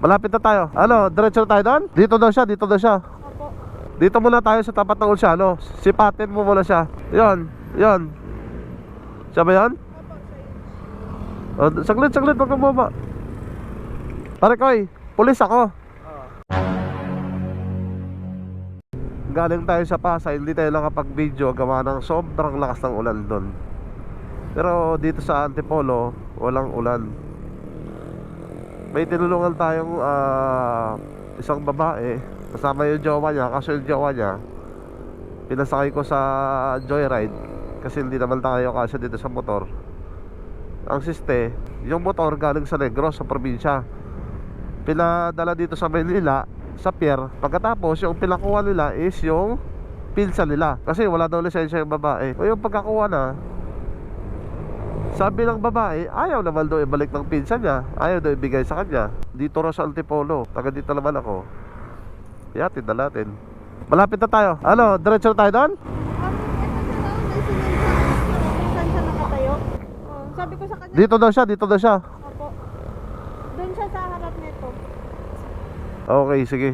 Malapit na tayo. Ano, diretso na tayo doon? Dito daw siya, dito daw siya. Opo. Dito muna tayo sa tapat ng Ulsiano. Sipatin mo muna siya. Yon, yon. Siya ba yan? Opo, sa'yo. O, saglit, saglit, wag kang bumaba. Pare koy, pulis ako. Galing tayo sa Pasay, hindi tayo nakapag-video gawa ng sobrang lakas ng ulan doon. Pero dito sa Antipolo, walang ulan. May tinulungan tayong ah, isang babae, kasama yung jowa niya, kaso yung jowa niya, pinasakay ko sa joyride kasi hindi naman tayo kasi dito sa motor. Ang siste, yung motor galing sa Negros, sa probinsya. Pinadala dito sa Manila, sa pier. Pagkatapos, yung pinakuha nila is yung pinsa nila. Kasi wala daw lisensya yung babae. O yung pagkakuha na, sabi ng babae, ayaw naman daw ibalik ng pinsa niya. Ayaw daw ibigay sa kanya. Dito raw sa Antipolo. Taga dito naman ako. Yatid na natin. Malapit na tayo. Ano, diretso na tayo doon? Sabi ko sa kanya, Dito daw siya, dito daw siya. Opo. Doon siya sa harap nito. Okay, sige.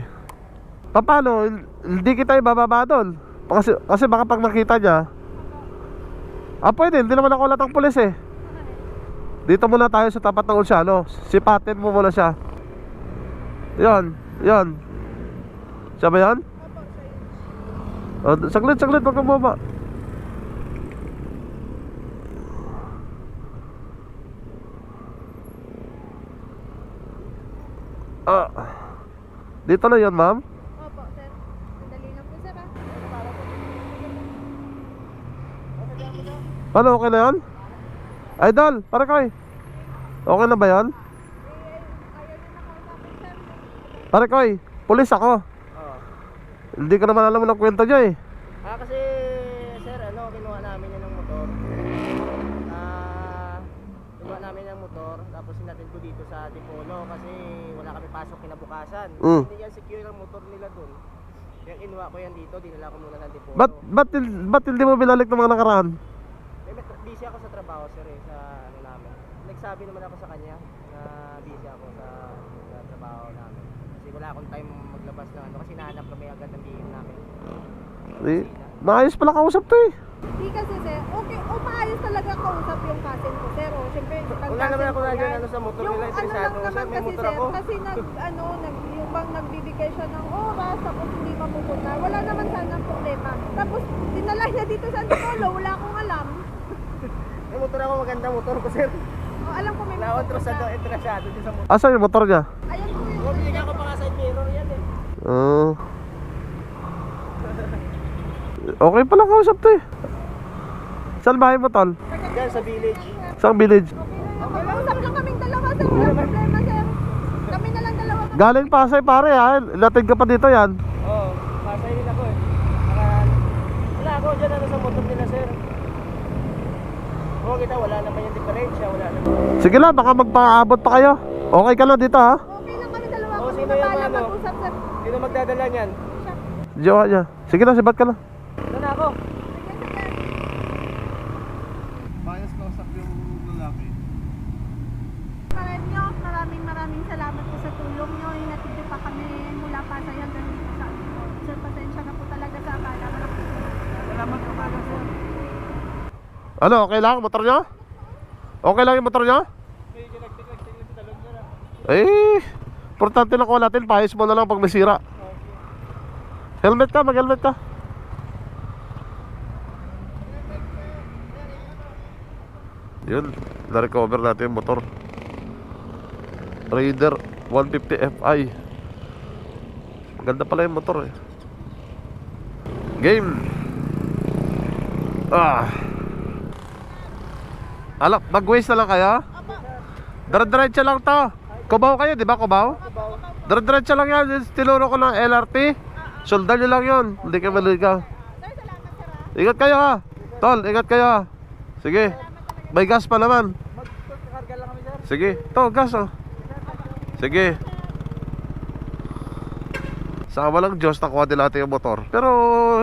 Pa- Paano? Hindi kita ibababa doon. Kasi, kasi baka pag nakita niya, ah pwede, hindi naman ako lahat ng pulis eh. Dito muna tayo sa tapat ng Ulsiano. Sipatin mo muna siya. Yon, yon. Siya ba yan? Opo, O, sa'yo. saglit, saglit, wag kang bumaba. Ah. Dito na yon, ma'am. Opo, sir. Sandali lang po, sir, ah. Paano, okay na yan? Idol, para koy. Okay na ba sir. Pare koy, pulis ako. Oo. Hindi ko naman alam ng kwento niya eh. Ah, kasi sir, ano, kinuha namin yan ng motor. Ah, kinuha namin ng motor, tapos sinatid ko dito sa Dipolo kasi wala kami pasok kinabukasan. Mm. Hindi yan secure ang motor nila dun. Kaya kinuha ko yan dito, dinala ko muna sa Dipolo. Ba't, ba't, ba't hindi mo binalik ng mga nakaraan? Busy ako sa trabaho, sir, eh, sa ano namin. Nagsabi naman ako sa kanya na busy ako sa, sa trabaho namin. Kasi wala akong time maglabas ng ano, kasi nahanap kami agad ng BM namin. Eh, maayos pala kausap to eh. Hindi kasi, sir. Okay, o maayos talaga kausap yung cousin ko, sir. O, syempre, pag Wala naman ako ko nandiyan yan. ano sa motor yung nila, ano interesado naman sir, may kasi, motor sir, ako. kasi nag, ano, nag, yung bang nagbibigay siya ng oras, tapos hindi mapupunta. Wala naman sana problema. Tapos, dinala niya dito sa Antipolo, wala akong alam. May motor ako, maganda motor ko, sir. O, alam ko may Wala akong mapupunta. trasado, interesado din sa motor. Asan yung motor niya? Ayan po yung... Oh, binigyan ko pa nga side mirror yan eh. Ah. okay pala kausap to eh. Saan bahay mo tol? Yan sa village. Saan village? Okay lang. Usap lang kaming dalawa, sir. Wala problema, sir. Kami na lang dalawa. Galing Pasay pare ha. Latid ka pa dito yan. Oo, oh, pasay din ako eh. Para, wala ako dyan ano sa motor nila, sir. Oo, kita, wala naman yung diferensya, wala naman. Sige lang, baka magpaabot pa kayo. Okay ka lang dito ha. Okay lang kami dalawa. Oh, sino yung ano? Sino magdadala niyan? Jowa niya. Sige na, sibat ka na. Doon na ako. Sige, sir. Bias kausap yung lalaki. Maraming maraming maraming salamat po sa tulong nyo. Inatid niyo pa kami mula pa sa hanggang dito sa Antipolo. Sir, pasensya na po talaga sa akala. Malaki Salamat po mga sir. Ano, okay lang motor niya? Okay lang yung motor sir. Eh, importante lang ko natin, paayos mo na lang pag may sira. Helmet ka, mag-helmet ka. Yun, na-recover natin yung motor. Raider 150 Fi. Ganda pala yung motor eh. Game. Ah. Alak, mag-waste na lang kayo? Dire-diretso lang to. Kubaw kayo, di ba? Kubaw? Dire-diretso lang yan. Tinuro ko ng LRT. Sundan nyo lang yun. Hindi kayo maligaw. Ah. Ingat kayo ha. Tol, ingat kayo ha. Sige. May gas pa naman. Sige. To, gas oh. Sige. Sa walang Diyos, nakuha din natin yung motor. Pero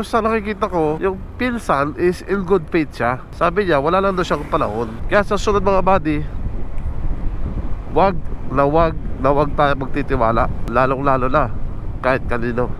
sa nakikita ko, yung pinsan is in good faith siya. Sabi niya, wala lang daw siyang panahon. Kaya sa sunod mga buddy, wag na wag na huwag tayo magtitiwala. Lalong lalo na kahit kanino.